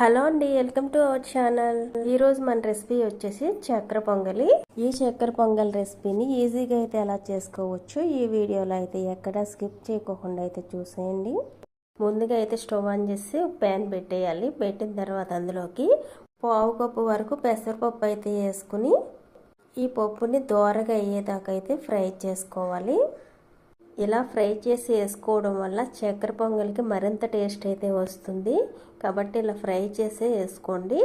Hello అండి welcome to our channel. ఈరోజు మన రెసిపీ వచ్చేసి చక్కెర పొంగలి. ఈ చక్కెర పొంగల్ రెసిపీని ఈజీగా అయితే ఎలా చేసుకోవచ్చు ఈ వీడియోలో అయితే ఎక్కడ స్కిప్ చేయకోకుండా అయితే చూసేయండి. ముందుగా అయితే స్టవ్ ఆన్ చేసి ప్యాన్ పెట్టేయాలి. పెట్టిన తర్వాత అందులోకి పావు కప్పు వరకు పెసరపప్పు అయితే వేసుకుని ఈ పప్పుని దోరగా అయ్యేదాకా అయితే ఫ్రై చేసుకోవాలి. ఇలా ఫ్రై చేసి వేసుకోవడం వల్ల చక్కెర పొంగల్కి మరింత టేస్ట్ అయితే వస్తుంది. కాబట్టి ఇలా ఫ్రై చేసి వేసుకోండి.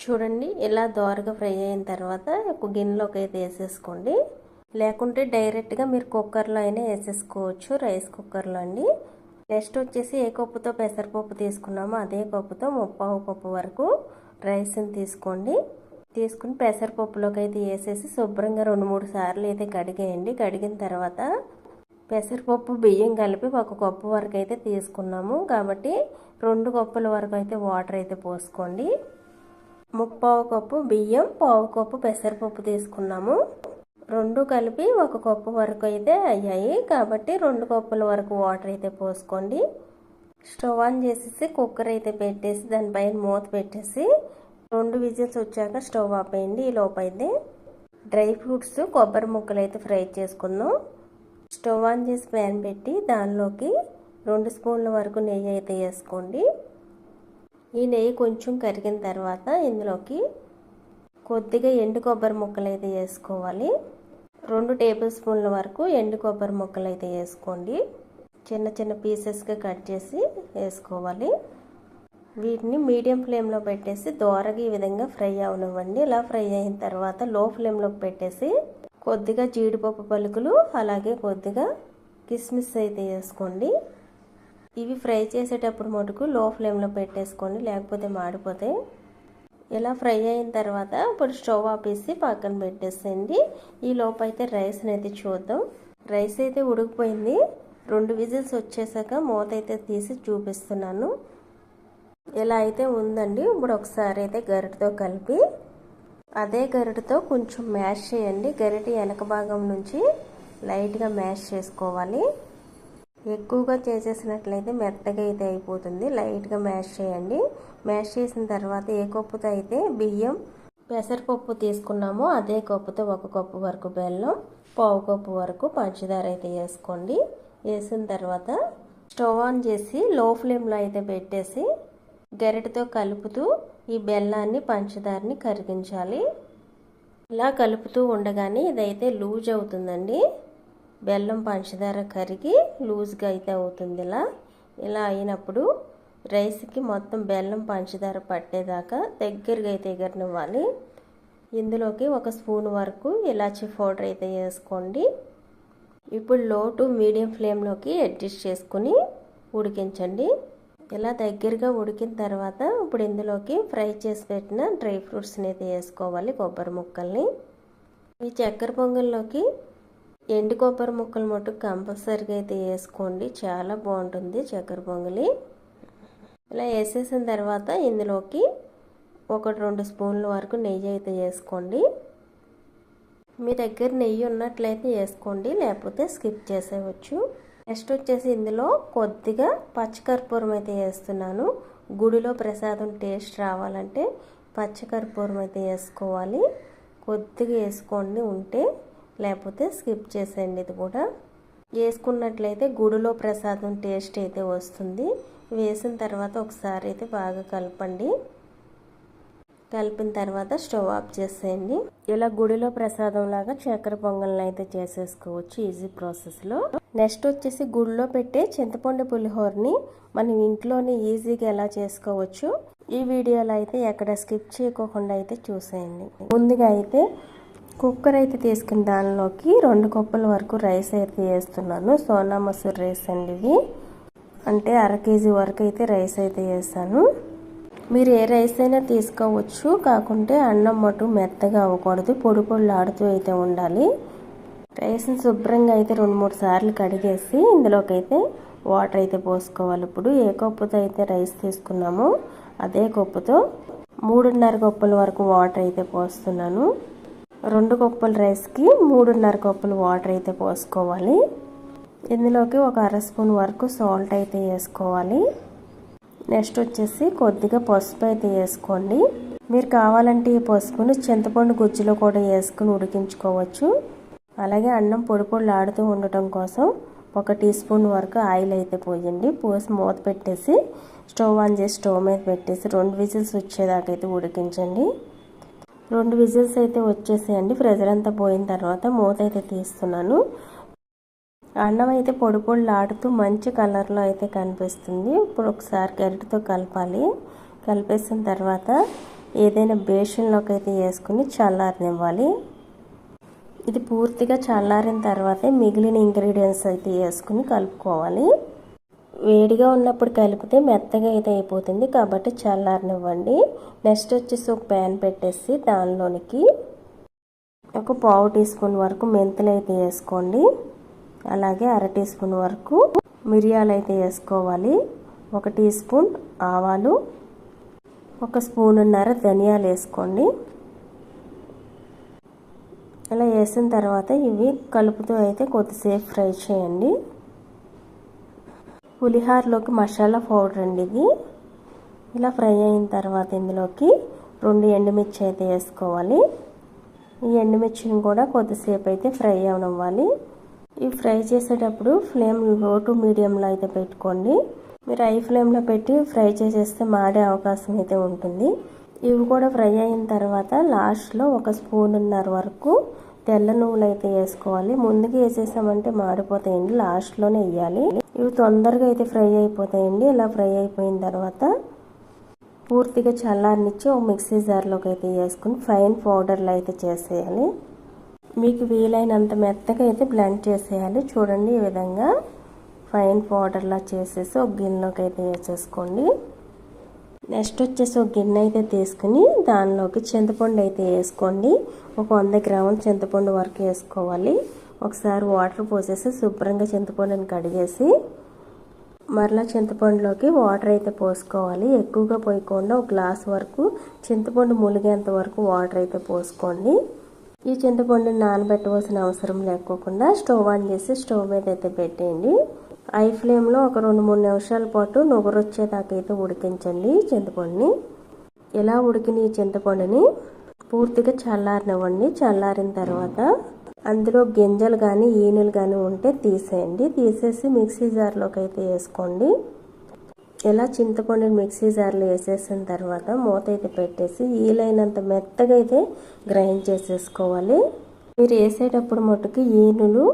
చూడండి ఇలా దోరగా ఫ్రై అయిన తర్వాత ఒక గిన్నెలోకి అయితే వేసేసుకోండి. లేకుంటే డైరెక్ట్గా మీరు కుక్కర్లో అయినా వేసేసుకోవచ్చు రైస్ కుక్కర్లో అండి. నెక్స్ట్ వచ్చేసి ఏ కప్పుతో పెసరపప్పు తీసుకున్నామో అదే కప్పుతో ముప్పావు కప్పు వరకు రైస్ని తీసుకోండి. తీసుకుని పెసరపప్పులోకి అయితే వేసేసి శుభ్రంగా రెండు మూడు సార్లు అయితే కడిగేయండి. కడిగిన తర్వాత పెసరపప్పు బియ్యం కలిపి ఒక కప్పు వరకు అయితే తీసుకున్నాము. కాబట్టి రెండు కప్పుల వరకు అయితే వాటర్ అయితే పోసుకోండి. ముప్పావు కప్పు బియ్యం పావు కప్పు పెసరపప్పు తీసుకున్నాము. రెండు కలిపి ఒక కప్పు వరకు అయితే అయ్యాయి. కాబట్టి రెండు కప్పుల వరకు వాటర్ అయితే పోసుకోండి. స్టవ్ ఆన్ చేసేసి కుక్కర్ అయితే పెట్టేసి దానిపైన మూత పెట్టేసి రెండు విజిల్స్ వచ్చాక స్టవ్ ఆపేయండి ఈ లోపైతే డ్రై ఫ్రూట్స్ కొబ్బరి ముక్కలు అయితే ఫ్రై చేసుకుందాం. స్టవ్ ఆన్ చేసి ప్యాన్ పెట్టి దానిలోకి రెండు స్పూన్ల వరకు నెయ్యి అయితే వేసుకోండి. ఈ నెయ్యి కొంచెం కరిగిన తర్వాత ఇందులోకి కొద్దిగా ఎండు కొబ్బరి ముక్కలు అయితే వేసుకోవాలి. రెండు టేబుల్ స్పూన్ల వరకు ఎండు కొబ్బరి ముక్కలు అయితే వేసుకోండి. చిన్న చిన్న పీసెస్గా కట్ చేసి వేసుకోవాలి. వీటిని మీడియం ఫ్లేమ్లో పెట్టేసి దోరగా ఈ విధంగా ఫ్రై అవనివ్వండి. ఇలా ఫ్రై అయిన తర్వాత లో ఫ్లేమ్లోకి పెట్టేసి కొద్దిగా జీడిపప్పు పలుకులు అలాగే కొద్దిగా కిస్మిస్ అయితే వేసుకోండి. ఇవి ఫ్రై చేసేటప్పుడు మటుకు లో ఫ్లేమ్లో పెట్టేసుకోండి లేకపోతే మాడిపోతాయి. ఇలా ఫ్రై అయిన తర్వాత ఇప్పుడు స్టవ్ ఆపేసి పక్కన పెట్టేసేయండి. ఈ లోపు అయితే రైస్ని అయితే చూద్దాం. రైస్ అయితే ఉడికిపోయింది. రెండు విజిల్స్ వచ్చేసాక మూత అయితే తీసి చూపిస్తున్నాను. ఇలా అయితే ఉందండి. ఇప్పుడు ఒకసారి అయితే గరిటతో కలిపి అదే గరిటతో కొంచెం మ్యాష్ చేయండి. గరిట వెనక భాగం నుంచి లైట్గా మ్యాష్ చేసుకోవాలి. ఎక్కువగా చేసేసినట్లయితే మెత్తగా అయితే అయిపోతుంది. లైట్గా మ్యాష్ చేయండి. మ్యాష్ చేసిన తర్వాత ఏ కప్పుతో అయితే బియ్యం పెసరపప్పు తీసుకున్నామో అదే కప్పుతో ఒక కప్పు వరకు బెల్లం పావు కప్పు వరకు పంచదార అయితే వేసుకోండి. వేసిన తర్వాత స్టవ్ ఆన్ చేసి లో ఫ్లేమ్లో అయితే పెట్టేసి గరిటతో కలుపుతూ ఈ బెల్లాన్ని పంచదారని కరిగించాలి. ఇలా కలుపుతూ ఉండగానే ఇదైతే లూజ్ అవుతుందండి. బెల్లం పంచదార కరిగి లూజ్గా అయితే అవుతుంది ఇలా. ఇలా అయినప్పుడు రైస్కి మొత్తం బెల్లం పంచదార పట్టేదాకా దగ్గరగా అయితే ఎగరనివ్వాలి. ఇందులోకి ఒక స్పూన్ వరకు ఇలాచి పౌడర్ అయితే వేసుకోండి. ఇప్పుడు లో టు మీడియం ఫ్లేమ్లోకి అడ్జస్ట్ చేసుకుని ఉడికించండి. ఇలా దగ్గరగా ఉడికిన తర్వాత ఇప్పుడు ఇందులోకి ఫ్రై చేసి పెట్టిన డ్రై ఫ్రూట్స్ని అయితే వేసుకోవాలి కొబ్బరి ముక్కల్ని. ఈ చక్కెర పొంగల్లోకి ఎండు కొబ్బరి ముక్కలు మటుకు కంపల్సరీగా అయితే వేసుకోండి. చాలా బాగుంటుంది చక్కెర పొంగలి. ఇలా వేసేసిన తర్వాత ఇందులోకి ఒకటి రెండు స్పూన్ల వరకు నెయ్యి అయితే వేసుకోండి. మీ దగ్గర నెయ్యి ఉన్నట్లయితే వేసుకోండి లేకపోతే స్కిప్ చేసేవచ్చు నెక్స్ట్ వచ్చేసి ఇందులో కొద్దిగా పచ్చకర్పూరం అయితే వేస్తున్నాను. గుడిలో ప్రసాదం టేస్ట్ రావాలంటే పచ్చకర్పూరం అయితే వేసుకోవాలి. కొద్దిగా వేసుకోండి ఉంటే లేకపోతే స్కిప్ చేసేయండి ఇది కూడా. వేసుకున్నట్లయితే గుడిలో ప్రసాదం టేస్ట్ అయితే వస్తుంది. వేసిన తర్వాత ఒకసారి అయితే బాగా కలపండి. కలిపిన తర్వాత స్టవ్ ఆఫ్ చేసేయండి. ఇలా గుడిలో ప్రసాదం లాగా చక్కెర పొంగల్ని అయితే చేసేసుకోవచ్చు ఈజీ ప్రాసెస్లో నెక్స్ట్ వచ్చేసి గుడిలో పెట్టే చింతపండు పులిహోరని మనం ఇంట్లోనే ఈజీగా ఎలా చేసుకోవచ్చు ఈ వీడియోలో అయితే ఎక్కడ స్కిప్ చేయకోకుండా అయితే చూసేయండి. ముందుగా అయితే కుక్కర్ అయితే తీసుకున్న దానిలోకి రెండు కప్పుల వరకు రైస్ అయితే వేస్తున్నాను. సోనా మసూర్ రైస్ అండి ఇవి అంటే అర కేజీ వరకు అయితే రైస్ అయితే వేసాను. మీరు ఏ రైస్ అయినా తీసుకోవచ్చు. కాకుంటే అన్నం మటు మెత్తగా అవ్వకూడదు. పొడి పొడిలు అయితే ఉండాలి. రైస్ని శుభ్రంగా అయితే రెండు మూడు సార్లు కడిగేసి ఇందులోకైతే వాటర్ అయితే పోసుకోవాలి. ఇప్పుడు ఏ కప్పుతో అయితే రైస్ తీసుకున్నామో అదే కప్పుతో మూడున్నర కప్పుల వరకు వాటర్ అయితే పోస్తున్నాను. రెండు కప్పుల రైస్కి మూడున్నర కప్పులు వాటర్ అయితే పోసుకోవాలి. ఇందులోకి ఒక అర స్పూన్ వరకు సాల్ట్ అయితే వేసుకోవాలి. నెక్స్ట్ వచ్చేసి కొద్దిగా పసుపు అయితే వేసుకోండి. మీరు కావాలంటే ఈ పసుపును చింతపండు గుజ్జులో కూడా వేసుకుని ఉడికించుకోవచ్చు. అలాగే అన్నం పొడి పొడులాడుతూ ఉండటం కోసం ఒక టీ స్పూన్ వరకు ఆయిల్ అయితే పోయండి. పోసి మూత పెట్టేసి స్టవ్ ఆన్ చేసి స్టవ్ మీద పెట్టేసి రెండు విజిల్స్ వచ్చేదాకా అయితే ఉడికించండి. రెండు విజిల్స్ అయితే వచ్చేసేయండి. ప్రెజర్ అంతా పోయిన తర్వాత మూత అయితే తీస్తున్నాను. అన్నం అయితే పొడి పొడిలాడుతూ మంచి కలర్లో అయితే కనిపిస్తుంది. ఇప్పుడు ఒకసారి గరిటతో కలపాలి. కలిపేసిన తర్వాత ఏదైనా బేషన్లోకి అయితే వేసుకుని చల్లారనివ్వాలి. ఇది పూర్తిగా చల్లారిన తర్వాతే మిగిలిన ఇంగ్రీడియంట్స్ అయితే వేసుకుని కలుపుకోవాలి. వేడిగా ఉన్నప్పుడు కలిపితే మెత్తగా అయితే అయిపోతుంది కాబట్టి చల్లారనివ్వండి. నెక్స్ట్ వచ్చేసి ఒక ప్యాన్ పెట్టేసి దానిలోనికి ఒక పావు టీ స్పూన్ వరకు మెంతులు అయితే వేసుకోండి. అలాగే అర టీ స్పూన్ వరకు మిరియాలు అయితే వేసుకోవాలి. ఒక టీ స్పూన్ ఆవాలు ఒక స్పూనున్నర ధనియాలు వేసుకోండి. ఇలా వేసిన తర్వాత ఇవి కలుపుతూ అయితే కొద్దిసేపు ఫ్రై చేయండి. పులిహారలోకి మసాలా పౌడర్ అండి ఇది. ఇలా ఫ్రై అయిన తర్వాత ఇందులోకి రెండు ఎండుమిర్చి అయితే వేసుకోవాలి. ఈ ఎండుమిర్చిని కూడా కొద్దిసేపు అయితే ఫ్రై అవనివ్వాలి. ఇవి ఫ్రై చేసేటప్పుడు ఫ్లేమ్లో టు మీడియంలో అయితే పెట్టుకోండి. మీరు హై ఫ్లేమ్లో పెట్టి ఫ్రై చేసేస్తే మాడే అవకాశం అయితే ఉంటుంది. ఇవి కూడా ఫ్రై అయిన తర్వాత లాస్ట్లో ఒక స్పూన్న్నర వరకు తెల్ల నువ్వులు అయితే వేసుకోవాలి. ముందుగా వేసేసామంటే మాడిపోతాయండి. లాస్ట్లోనే వేయాలి. ఇవి తొందరగా అయితే ఫ్రై అయిపోతాయండి. ఇలా ఫ్రై అయిపోయిన తర్వాత పూర్తిగా చల్లారనిచ్చి ఒక మిక్సీ జార్లోకి అయితే వేసుకుని ఫైన్ పౌడర్లు అయితే చేసేయాలి. మీకు వీలైనంత మెత్తగా అయితే బ్లెండ్ చేసేయాలి. చూడండి ఈ విధంగా ఫైన్ పౌడర్లా చేసేసి ఒక గిన్నెలోకి అయితే వేసేసుకోండి. నెక్స్ట్ వచ్చేసి ఒక గిన్నె అయితే తీసుకుని దానిలోకి చింతపండు అయితే వేసుకోండి. ఒక వంద గ్రాముల చింతపండు వరకు వేసుకోవాలి. ఒకసారి వాటర్ పోసేసి శుభ్రంగా చింతపండుని కడిగేసి మరలా చింతపండులోకి వాటర్ అయితే పోసుకోవాలి. ఎక్కువగా పోయకుండా ఒక గ్లాస్ వరకు చింతపండు ములిగేంత వరకు వాటర్ అయితే పోసుకోండి. ఈ చింతపండుని నానబెట్టవలసిన అవసరం లేకోకుండా స్టవ్ ఆన్ చేసి స్టవ్ మీద అయితే పెట్టేయండి. ఐ ఫ్లేమ్లో ఒక రెండు మూడు నిమిషాల పాటు నుగురు వచ్చేదాకా అయితే ఉడికించండి చింతపండుని ఇలా ఉడికిన ఈ చింతపండుని పూర్తిగా చల్లారనివ్వండి. చల్లారిన తర్వాత అందులో గింజలు కానీ ఈనులు కానీ ఉంటే తీసేయండి. తీసేసి మిక్సీ జార్లోకి అయితే వేసుకోండి. ఇలా చింతపండుని మిక్సీ జార్లో వేసేసిన తర్వాత మూత అయితే పెట్టేసి ఈలైనంత మెత్తగా అయితే గ్రైండ్ చేసేసుకోవాలి. మీరు వేసేటప్పుడు మటుకు ఈనులు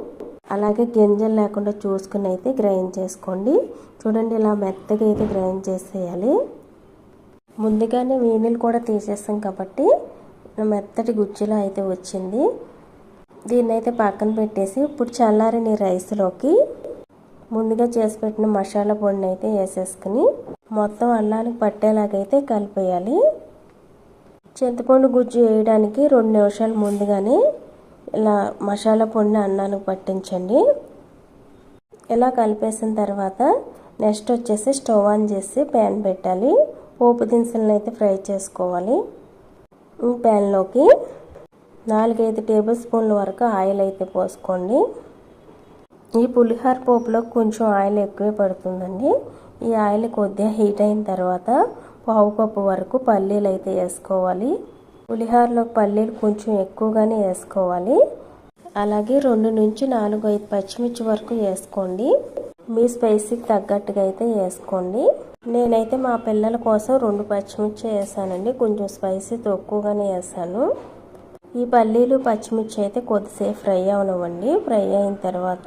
అలాగే గింజలు లేకుండా చూసుకుని అయితే గ్రైండ్ చేసుకోండి. చూడండి ఇలా మెత్తగా అయితే గ్రైండ్ చేసేయాలి. ముందుగానే వీణులు కూడా తీసేస్తాం కాబట్టి మెత్తటి గుజ్జులా అయితే వచ్చింది. దీన్ని అయితే పక్కన పెట్టేసి ఇప్పుడు చల్లారని రైస్లోకి ముందుగా చేసి పెట్టిన మసాలా పొడిని అయితే వేసేసుకుని మొత్తం అన్నానికి పట్టేలాగైతే కలిపేయాలి. చింతపండు గుజ్జు వేయడానికి రెండు నిమిషాలు ముందుగానే ఇలా మసాలా పొడిని అన్నానికి పట్టించండి. ఇలా కలిపేసిన తర్వాత నెక్స్ట్ వచ్చేసి స్టవ్ ఆన్ చేసి ప్యాన్ పెట్టాలి. పోపు దినుసులను అయితే ఫ్రై చేసుకోవాలి. ప్యాన్లోకి నాలుగైదు టేబుల్ స్పూన్ల వరకు ఆయిల్ అయితే పోసుకోండి. ఈ పులిహోర పోపులో కొంచెం ఆయిల్ ఎక్కువే పడుతుందండి. ఈ ఆయిల్ కొద్దిగా హీట్ అయిన తర్వాత పావు కప్పు వరకు పల్లీలు అయితే వేసుకోవాలి. పులిహోరలో పల్లీలు కొంచెం ఎక్కువగానే వేసుకోవాలి. అలాగే రెండు నుంచి నాలుగు ఐదు పచ్చిమిర్చి వరకు వేసుకోండి. మీ స్పైసీకి తగ్గట్టుగా అయితే వేసుకోండి. నేనైతే మా పిల్లల కోసం రెండు పచ్చిమిర్చి వేసానండి. కొంచెం స్పైసీ తక్కువగానే వేసాను. ఈ పల్లీలు పచ్చిమిర్చి అయితే కొద్దిసేపు ఫ్రై అవనివ్వండి. ఫ్రై అయిన తర్వాత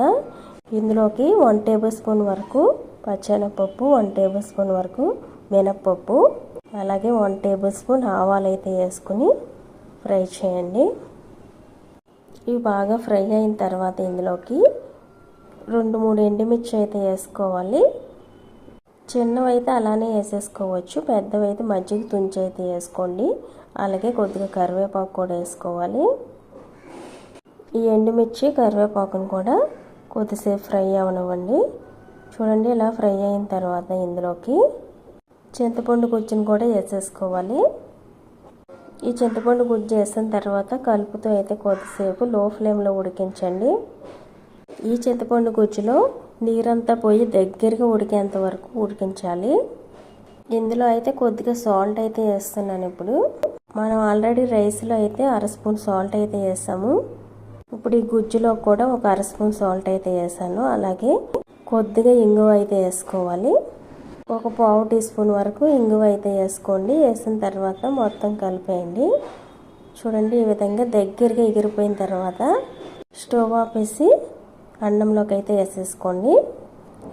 ఇందులోకి వన్ టేబుల్ స్పూన్ వరకు పచ్చెనపప్పు వన్ టేబుల్ స్పూన్ వరకు మినప్పప్పు అలాగే వన్ టేబుల్ స్పూన్ ఆవాలు అయితే వేసుకుని ఫ్రై చేయండి. ఇవి బాగా ఫ్రై అయిన తర్వాత ఇందులోకి రెండు మూడు ఎండుమిర్చి అయితే వేసుకోవాలి. చిన్నవి అయితే అలానే వేసేసుకోవచ్చు పెద్దవి అయితే మజ్జిగ తుంచి అయితే వేసుకోండి. అలాగే కొద్దిగా కరివేపాకు కూడా వేసుకోవాలి. ఈ ఎండుమిర్చి కరివేపాకును కూడా కొద్దిసేపు ఫ్రై అవనివ్వండి. చూడండి ఇలా ఫ్రై అయిన తర్వాత ఇందులోకి చింతపండు గుజ్జును కూడా వేసేసుకోవాలి. ఈ చింతపండు గుజ్జు వేసిన తర్వాత కలుపుతో అయితే కొద్దిసేపు లో ఫ్లేమ్లో ఉడికించండి. ఈ చింతపండు గుజ్జులో నీరంతా పోయి దగ్గరగా ఉడికేంత వరకు ఉడికించాలి. ఇందులో అయితే కొద్దిగా సాల్ట్ అయితే వేస్తున్నాను ఇప్పుడు. మనం ఆల్రెడీ రైస్లో అయితే అర స్పూన్ సాల్ట్ అయితే వేసాము. ఇప్పుడు ఈ గుజ్జులో కూడా ఒక అర స్పూన్ సాల్ట్ అయితే వేసాను. అలాగే కొద్దిగా ఇంగువ అయితే వేసుకోవాలి. ఒక పావు టీ స్పూన్ వరకు ఇంగువ అయితే వేసుకోండి. వేసిన తర్వాత మొత్తం కలిపేయండి. చూడండి ఈ విధంగా దగ్గరగా ఎగిరిపోయిన తర్వాత స్టవ్ ఆపేసి అన్నంలోకి అయితే వేసేసుకోండి.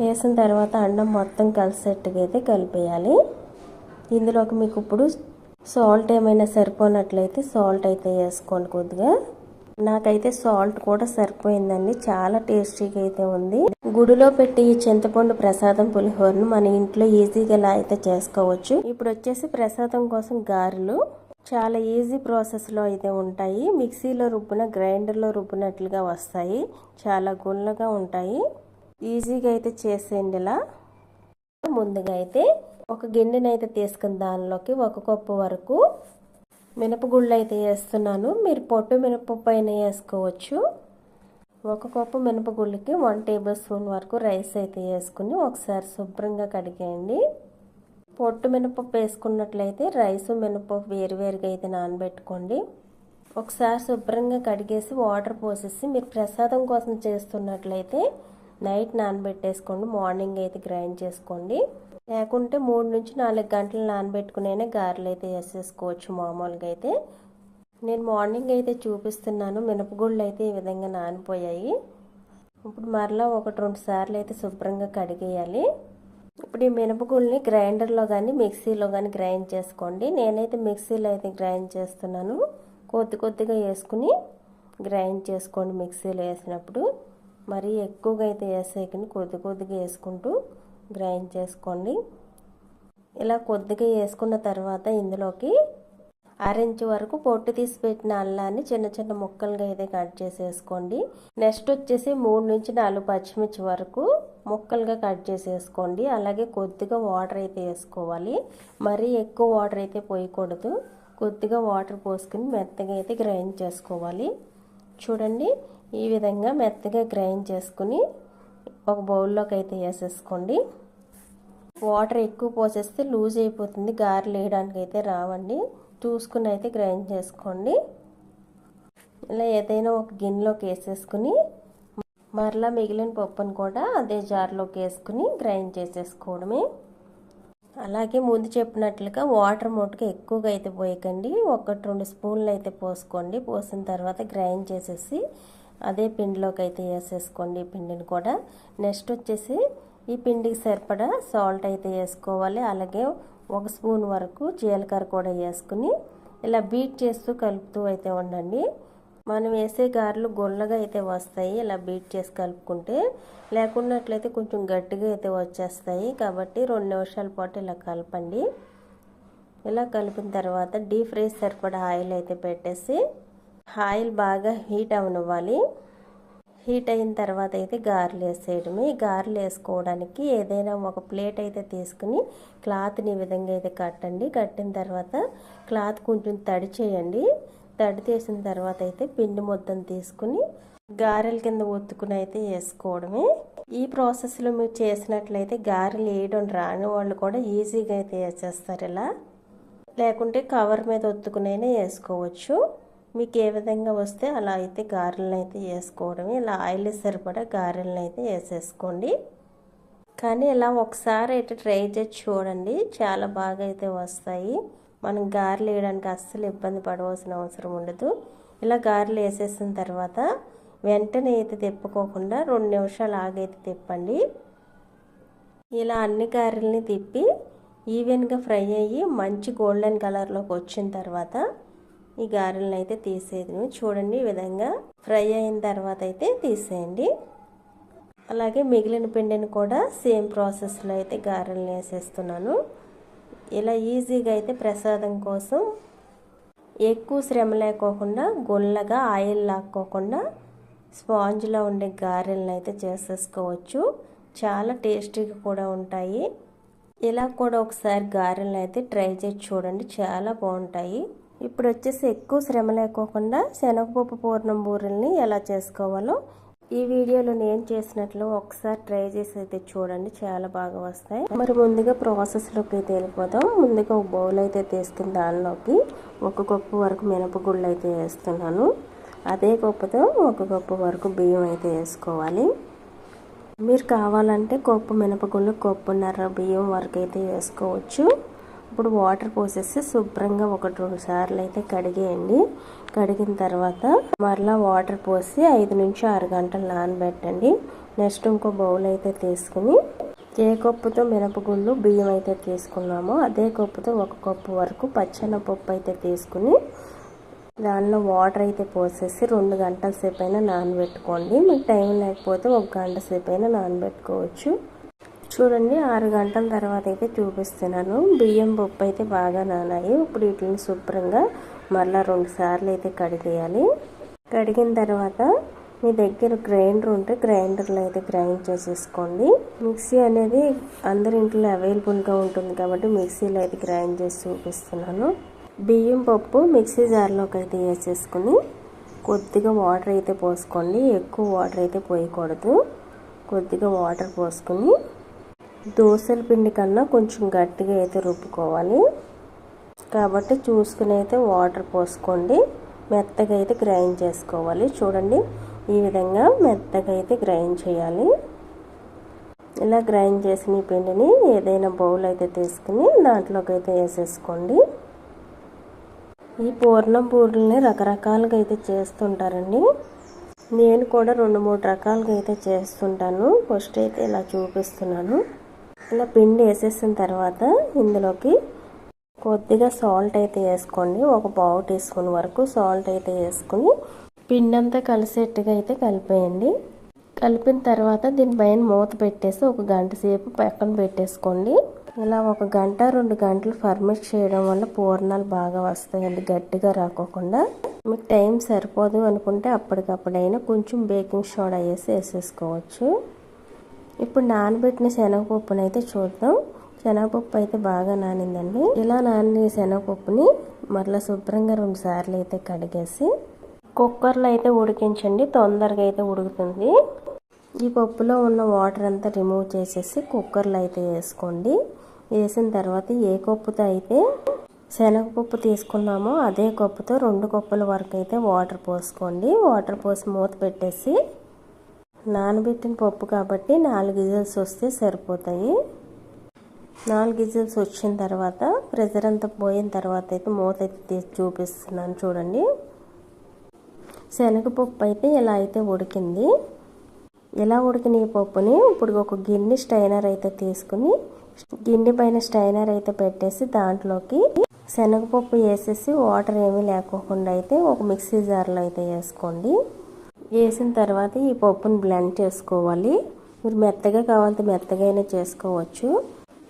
వేసిన తర్వాత అన్నం మొత్తం కలిసేట్టుగా అయితే కలిపేయాలి. ఇందులోకి మీకు ఇప్పుడు సాల్ట్ ఏమైనా సరిపోనట్లయితే సాల్ట్ అయితే వేసుకోండి కొద్దిగా. నాకైతే సాల్ట్ కూడా సరిపోయిందండి. చాలా టేస్టీగా అయితే ఉంది. గుడిలో పెట్టి ఈ చింతపండు ప్రసాదం పులిహోరను మన ఇంట్లో ఈజీగా అయితే చేసుకోవచ్చు. ఇప్పుడు వచ్చేసి ప్రసాదం కోసం గారెలు. చాలా ఈజీ ప్రాసెస్లో అయితే ఉంటాయి. మిక్సీలో రుబ్బున గ్రైండర్లో రుబ్బినట్లుగా వస్తాయి. చాలా గుల్లగా ఉంటాయి. ఈజీగా అయితే చేసేయండి ఇలా ముందుగా అయితే ఒక గిన్నెని అయితే తీసుకుని దానిలోకి ఒక కప్పు వరకు మినపగుళ్ళు అయితే వేస్తున్నాను. మీరు పొట్టు మినపప్పు అయినా వేసుకోవచ్చు. ఒక కప్పు మినపగుళ్ళకి వన్ టేబుల్ స్పూన్ వరకు రైస్ అయితే వేసుకుని ఒకసారి శుభ్రంగా కడిగేయండి. పొట్టు మినపప్పు వేసుకున్నట్లయితే రైసు మినపప్పు వేరువేరుగా అయితే నానబెట్టుకోండి. ఒకసారి శుభ్రంగా కడిగేసి వాటర్ పోసేసి మీరు ప్రసాదం కోసం చేస్తున్నట్లయితే నైట్ నానబెట్టేసుకోండి. మార్నింగ్ అయితే గ్రైండ్ చేసుకోండి. లేకుంటే మూడు నుంచి నాలుగు గంటలు నానబెట్టుకునే గారెలు అయితే వేసేసుకోవచ్చు మామూలుగా అయితే. నేను మార్నింగ్ అయితే చూపిస్తున్నాను. మినపగుళ్ళు అయితే ఈ విధంగా నానిపోయాయి. ఇప్పుడు మరలా ఒకటి రెండు సార్లు అయితే శుభ్రంగా కడిగేయాలి. ఇప్పుడు ఈ మినపగుళ్ళని గ్రైండర్లో కానీ మిక్సీలో కానీ గ్రైండ్ చేసుకోండి. నేనైతే మిక్సీలో అయితే గ్రైండ్ చేస్తున్నాను. కొద్ది కొద్దిగా వేసుకుని గ్రైండ్ చేసుకోండి మిక్సీలో వేసినప్పుడు. మరీ ఎక్కువగా అయితే వేసేయకండి. కొద్ది కొద్దిగా వేసుకుంటూ గ్రైండ్ చేసుకోండి. ఇలా కొద్దిగా వేసుకున్న తర్వాత ఇందులోకి ఆరెంజ్ వరకు పొట్టు తీసి పెట్టిన అల్లాన్ని చిన్న చిన్న ముక్కలుగా అయితే కట్ చేసేసుకోండి. నెక్స్ట్ వచ్చేసి మూడు నుంచి నాలుగు పచ్చిమిర్చి వరకు ముక్కలుగా కట్ చేసేసుకోండి. అలాగే కొద్దిగా వాటర్ అయితే వేసుకోవాలి. మరీ ఎక్కువ వాటర్ అయితే పోయకూడదు. కొద్దిగా వాటర్ పోసుకుని మెత్తగా అయితే గ్రైండ్ చేసుకోవాలి. చూడండి ఈ విధంగా మెత్తగా గ్రైండ్ చేసుకుని ఒక బౌల్లోకి అయితే వేసేసుకోండి. వాటర్ ఎక్కువ పోసేస్తే లూజ్ అయిపోతుంది. గారెలు వేయడానికి అయితే రావండి. చూసుకుని అయితే గ్రైండ్ చేసుకోండి. ఇలా ఏదైనా ఒక గిన్నెలోకి వేసేసుకుని మరలా మిగిలిన పప్పును కూడా అదే జార్లోకి వేసుకుని గ్రైండ్ చేసేసుకోవడమే. అలాగే ముందు చెప్పినట్లుగా వాటర్ మొట్టుగా ఎక్కువగా అయితే పోయకండి. ఒకటి రెండు స్పూన్లు అయితే పోసుకోండి. పోసిన తర్వాత గ్రైండ్ చేసేసి అదే పిండిలోకి అయితే వేసేసుకోండి ఈ పిండిని కూడా. నెక్స్ట్ వచ్చేసి ఈ పిండికి సరిపడా సాల్ట్ అయితే వేసుకోవాలి. అలాగే ఒక స్పూన్ వరకు జీలకర్ర కూడా వేసుకుని ఇలా బీట్ చేస్తూ కలుపుతూ అయితే ఉండండి. మనం వేసే గారెలు గుల్లగా అయితే వస్తాయి. ఇలా బీట్ చేసి కలుపుకుంటే లేకున్నట్లయితే కొంచెం గట్టిగా అయితే వచ్చేస్తాయి. కాబట్టి రెండు నిమిషాల పాటు ఇలా కలపండి. ఇలా కలిపిన తర్వాత డీప్ ఫ్రై సరిపడా ఆయిల్ అయితే పెట్టేసి ఆయిల్ బాగా హీట్ అవనివ్వాలి. హీట్ అయిన తర్వాత అయితే గారెలు వేసేయడమే. గారెలు వేసుకోవడానికి ఏదైనా ఒక ప్లేట్ అయితే తీసుకుని క్లాత్ని ఈ విధంగా అయితే కట్టండి. కట్టిన తర్వాత క్లాత్ కొంచెం తడి చేయండి. తడి చేసిన తర్వాత అయితే పిండి మొత్తం తీసుకుని గారెల కింద ఒత్తుకుని అయితే వేసుకోవడమే. ఈ ప్రాసెస్లో మీరు చేసినట్లయితే గారెలు వేయడం రాని వాళ్ళు కూడా ఈజీగా అయితే వేసేస్తారు ఇలా. లేకుంటే కవర్ మీద ఒత్తుకునైనా వేసుకోవచ్చు. మీకు ఏ విధంగా వస్తే అలా అయితే గారెలను అయితే వేసుకోవడమే. ఇలా ఆయిల్ సరిపడా గారెలను అయితే వేసేసుకోండి. కానీ ఇలా ఒకసారి అయితే ట్రై చేసి చూడండి. చాలా బాగా అయితే వస్తాయి. మనం గారెలు వేయడానికి అస్సలు ఇబ్బంది పడవలసిన అవసరం ఉండదు. ఇలా గారెలు వేసేసిన తర్వాత వెంటనే అయితే తిప్పుకోకుండా రెండు నిమిషాలు ఆగైతే తిప్పండి. ఇలా అన్ని గారెల్ని తిప్పి ఈవెన్గా ఫ్రై అయ్యి మంచి గోల్డెన్ కలర్లోకి వచ్చిన తర్వాత ఈ గారెలను అయితే తీసేది చూడండి ఈ విధంగా ఫ్రై అయిన తర్వాత అయితే తీసేయండి. అలాగే మిగిలిన పిండిని కూడా సేమ్ ప్రాసెస్లో అయితే గారెలను వేసేస్తున్నాను. ఇలా ఈజీగా అయితే ప్రసాదం కోసం ఎక్కువ శ్రమ లేకోకుండా గుల్లగా ఆయిల్ లాక్కోకుండా స్పాంజ్లో ఉండే గారెలను అయితే చేసేసుకోవచ్చు. చాలా టేస్టీగా కూడా ఉంటాయి. ఇలా కూడా ఒకసారి గారెలను అయితే ట్రై చేసి చూడండి. చాలా బాగుంటాయి. ఇప్పుడు వచ్చేసి ఎక్కువ శ్రమ లేకోకుండా శనగపప్పు పూర్ణం బూరెల్ని ఎలా చేసుకోవాలో ఈ వీడియోలో నేను చేసినట్లు ఒకసారి ట్రై చేసి అయితే చూడండి. చాలా బాగా వస్తాయి. మరి ముందుగా ప్రాసెస్లోకి అయితే వెళ్ళిపోదాం ముందుగా ఒక బౌల్ అయితే తీసుకుని దానిలోకి ఒక కప్పు వరకు మినపగుళ్ళు అయితే వేస్తున్నాను. అదే కప్పుతో ఒక కప్పు వరకు బియ్యం అయితే వేసుకోవాలి. మీరు కావాలంటే కప్పు మినపగుళ్ళు కప్పున్నర బియ్యం వరకు అయితే వేసుకోవచ్చు. ఇప్పుడు వాటర్ పోసేసి శుభ్రంగా ఒకటి రెండు సార్లు అయితే కడిగేయండి. కడిగిన తర్వాత మరలా వాటర్ పోసి ఐదు నుంచి ఆరు గంటలు నానబెట్టండి. నెక్స్ట్ ఇంకో బౌల్ అయితే తీసుకుని ఏ కప్పుతో మినపగుళ్ళు బియ్యం అయితే తీసుకున్నామో అదే కప్పుతో ఒక కప్పు వరకు పచ్చెనపప్పు అయితే తీసుకుని దానిలో వాటర్ అయితే పోసేసి రెండు గంటల సేపు అయినా నానబెట్టుకోండి. మీకు టైం లేకపోతే ఒక గంట సేపు అయినా నానబెట్టుకోవచ్చు. చూడండి ఆరు గంటల తర్వాత అయితే చూపిస్తున్నాను. బియ్యం పప్పు అయితే బాగా నానాయి. ఇప్పుడు వీటిని శుభ్రంగా మళ్ళీ రెండు సార్లు అయితే కడిగేయాలి. కడిగిన తర్వాత మీ దగ్గర గ్రైండర్ ఉంటే గ్రైండర్లో అయితే గ్రైండ్ చేసేసుకోండి. మిక్సీ అనేది అందరి ఇంట్లో అవైలబుల్గా ఉంటుంది కాబట్టి మిక్సీలో అయితే గ్రైండ్ చేసి చూపిస్తున్నాను. బియ్యం పప్పు మిక్సీ జార్లోకి అయితే వేసేసుకుని కొద్దిగా వాటర్ అయితే పోసుకోండి. ఎక్కువ వాటర్ అయితే పోయకూడదు. కొద్దిగా వాటర్ పోసుకుని దోశల పిండి కన్నా కొంచెం గట్టిగా అయితే రుబ్బుకోవాలి. కాబట్టి చూసుకుని అయితే వాటర్ పోసుకోండి. మెత్తగా అయితే గ్రైండ్ చేసుకోవాలి. చూడండి ఈ విధంగా మెత్తగా అయితే గ్రైండ్ చేయాలి. ఇలా గ్రైండ్ చేసిన ఈ పిండిని ఏదైనా బౌల్ అయితే తీసుకుని దాంట్లోకి అయితే వేసేసుకోండి. ఈ పూర్ణం పూర్లని రకరకాలుగా అయితే చేస్తుంటారండి. నేను కూడా రెండు మూడు రకాలుగా అయితే చేస్తుంటాను. ఫస్ట్ అయితే ఇలా చూపిస్తున్నాను. ఇలా పిండి వేసేసిన తర్వాత ఇందులోకి కొద్దిగా సాల్ట్ అయితే వేసుకోండి. ఒక పావు టీ స్పూన్ వరకు సాల్ట్ అయితే వేసుకుని పిండి అంతా కలిసేట్టుగా అయితే కలిపేయండి. కలిపిన తర్వాత దీనిపైన మూత పెట్టేసి ఒక గంట సేపు పక్కన పెట్టేసుకోండి. ఇలా ఒక గంట రెండు గంటలు ఫర్మెంట్ చేయడం వల్ల పూర్ణాలు బాగా వస్తాయండి గట్టిగా రాకోకుండా. మీకు టైం సరిపోదు అనుకుంటే అప్పటికప్పుడైనా కొంచెం బేకింగ్ సోడా వేసి వేసేసుకోవచ్చు. ఇప్పుడు నానబెట్టిన శనగపప్పుని అయితే చూద్దాం. శనగపప్పు అయితే బాగా నానిందండి. ఇలా నానిన శనగపప్పుని మరలా శుభ్రంగా రెండు సార్లు అయితే కడిగేసి కుక్కర్లో అయితే ఉడికించండి. తొందరగా అయితే ఉడుకుతుంది. ఈ పప్పులో ఉన్న వాటర్ అంతా రిమూవ్ చేసేసి కుక్కర్లో అయితే వేసుకోండి. వేసిన తర్వాత ఏ కప్పుతో అయితే శనగపప్పు తీసుకున్నామో అదే కప్పుతో రెండు కప్పుల వరకు అయితే వాటర్ పోసుకోండి. వాటర్ పోసి మూత పెట్టేసి నానబెట్టిన పప్పు కాబట్టి నాలుగు విజిల్స్ వస్తే సరిపోతాయి. నాలుగు విజిల్స్ వచ్చిన తర్వాత ప్రెజర్ అంతా పోయిన తర్వాత అయితే మూత అయితే తీసి చూపిస్తున్నాను చూడండి. శనగపప్పు అయితే ఇలా అయితే ఉడికింది. ఇలా ఉడికిన ఈ పప్పుని? ఇప్పుడు ఒక గిన్నె స్టైనర్ అయితే తీసుకుని గిన్నె పైన స్టైనర్ అయితే పెట్టేసి దాంట్లోకి శనగపప్పు వేసేసి వాటర్ ఏమీ లేకోకుండా అయితే ఒక మిక్సీ జార్లో అయితే వేసుకోండి. వేసిన తర్వాత ఈ పప్పుని బ్లెండ్ చేసుకోవాలి. మీరు మెత్తగా కావాలంటే మెత్తగా అయినా చేసుకోవచ్చు.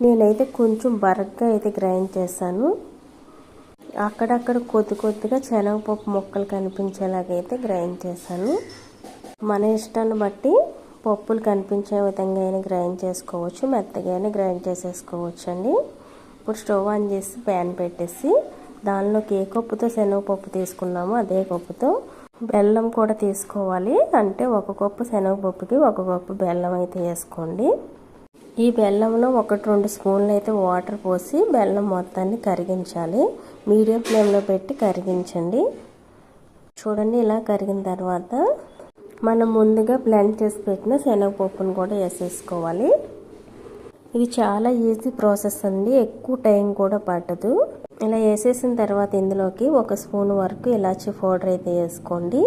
నేనైతే కొంచెం బరగ్గా అయితే గ్రైండ్ చేశాను. అక్కడక్కడ కొద్ది కొద్దిగా శనగపప్పు ముక్కలు కనిపించేలాగైతే గ్రైండ్ చేశాను. మన ఇష్టాన్ని బట్టి పప్పులు కనిపించే విధంగా అయినా గ్రైండ్ చేసుకోవచ్చు. మెత్తగా అయినా గ్రైండ్ చేసేసుకోవచ్చు అండి. ఇప్పుడు స్టవ్ ఆన్ చేసి ప్యాన్ పెట్టేసి దానిలోకి ఏ కప్పుతో శనగపప్పు తీసుకున్నామో అదే కప్పుతో బెల్లం కూడా తీసుకోవాలి. అంటే ఒక కప్పు శనగపప్పుకి ఒక కప్పు బెల్లం అయితే వేసుకోండి. ఈ బెల్లంలో ఒకటి రెండు స్పూన్లు అయితే వాటర్ పోసి బెల్లం మొత్తాన్ని కరిగించాలి. మీడియం ఫ్లేమ్లో పెట్టి కరిగించండి. చూడండి ఇలా కరిగిన తర్వాత మనం ముందుగా బ్లెండ్ చేసి పెట్టిన శనగపప్పును కూడా వేసేసుకోవాలి. ఇది చాలా ఈజీ ప్రాసెస్ అండి. ఎక్కువ టైం కూడా పట్టదు. ఇలా వేసేసిన తర్వాత ఇందులోకి ఒక స్పూన్ వరకు ఇలాచి పౌడర్ అయితే వేసుకోండి.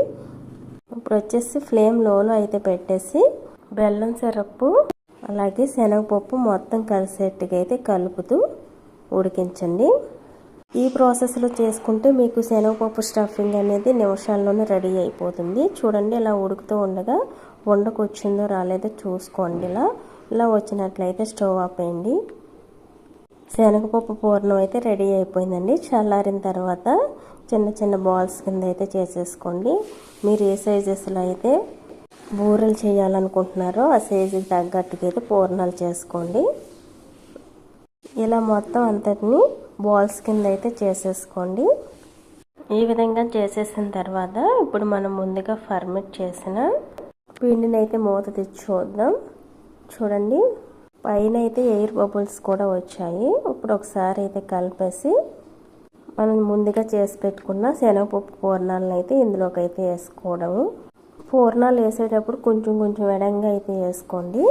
ఇప్పుడు వచ్చేసి ఫ్లేమ్ లోలో అయితే పెట్టేసి బెల్లం సిరప్పు అలాగే శనగపప్పు మొత్తం కలిసేట్టుగా అయితే కలుపుతూ ఉడికించండి. ఈ ప్రాసెస్లో చేసుకుంటే మీకు శనగపప్పు స్టఫింగ్ అనేది నిమిషాల్లోనే రెడీ అయిపోతుంది. చూడండి ఇలా ఉడుకుతూ ఉండగా వండకు వచ్చిందో రాలేదో చూసుకోండి ఇలా. ఇలా వచ్చినట్లయితే స్టవ్ ఆపేయండి. శనగపప్పు పూర్ణం అయితే రెడీ అయిపోయిందండి. చల్లారిన తర్వాత చిన్న చిన్న బాల్స్ కింద అయితే చేసేసుకోండి. మీరు ఏ సైజెస్లో అయితే బూరెలు చేయాలనుకుంటున్నారో ఆ సైజుకి తగ్గట్టుగా అయితే పూర్ణాలు చేసుకోండి. ఇలా మొత్తం అంతటిని బాల్స్ కింద అయితే చేసేసుకోండి. ఈ విధంగా చేసేసిన తర్వాత ఇప్పుడు మనం ముందుగా ఫర్మిట్ చేసిన పిండిని అయితే మూత తెచ్చి చూద్దాం. చూడండి. పైన అయితే ఎయిర్ బబుల్స్ కూడా వచ్చాయి. ఇప్పుడు ఒకసారి అయితే కలిపేసి మనం ముందుగా చేసి పెట్టుకున్న శనగపప్పు పూర్ణాలను అయితే ఇందులోకి అయితే వేసుకోవడము పూర్ణాలు వేసేటప్పుడు కొంచెం కొంచెం ఎడంగా అయితే వేసుకోండి.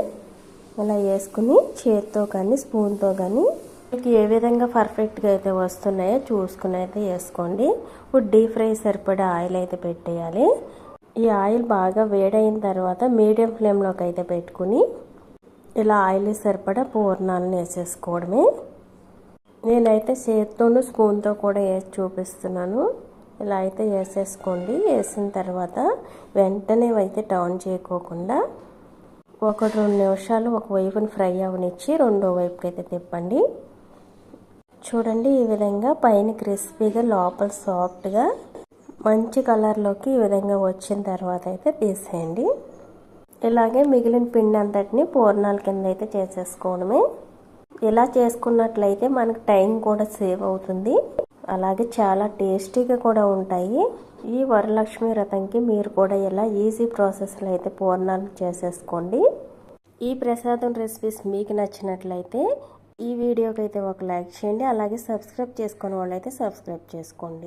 ఇలా వేసుకుని చేత్తో కానీ స్పూన్తో కానీ మీకు ఏ విధంగా పర్ఫెక్ట్గా అయితే వస్తున్నాయో చూసుకుని అయితే వేసుకోండి. ఇప్పుడు డీప్ ఫ్రై సరిపడా ఆయిల్ అయితే పెట్టేయాలి. ఈ ఆయిల్ బాగా వేడైన తర్వాత మీడియం ఫ్లేమ్లోకి అయితే పెట్టుకుని ఇలా ఆయిల్ సరిపడా పూర్ణాలను వేసేసుకోవడమే. నేనైతే చేతితోనూ స్పూన్తో కూడా వేసి చూపిస్తున్నాను. ఇలా అయితే వేసేసుకోండి. వేసిన తర్వాత వెంటనే అయితే టర్న్ చేయకోకుండా ఒక రెండు నిమిషాలు ఒక వైపుని ఫ్రై అవనిచ్చి రెండో వైపుకి అయితే తిప్పండి. చూడండి ఈ విధంగా పైన క్రిస్పీగా లోపల సాఫ్ట్గా మంచి కలర్లోకి ఈ విధంగా వచ్చిన తర్వాత అయితే తీసేయండి. ఇలాగే మిగిలిన పిండి అంతటిని పూర్ణాల కింద అయితే చేసేసుకోవడమే. ఇలా చేసుకున్నట్లయితే మనకు టైం కూడా సేవ్ అవుతుంది. అలాగే చాలా టేస్టీగా కూడా ఉంటాయి. ఈ వరలక్ష్మి వ్రతంకి మీరు కూడా ఇలా ఈజీ ప్రాసెస్లో అయితే పూర్ణాలు చేసేసుకోండి. ఈ ప్రసాదం రెసిపీస్ మీకు నచ్చినట్లయితే ఈ వీడియోకి అయితే ఒక లైక్ చేయండి. అలాగే సబ్స్క్రైబ్ చేసుకునే వాళ్ళైతే సబ్స్క్రైబ్ చేసుకోండి.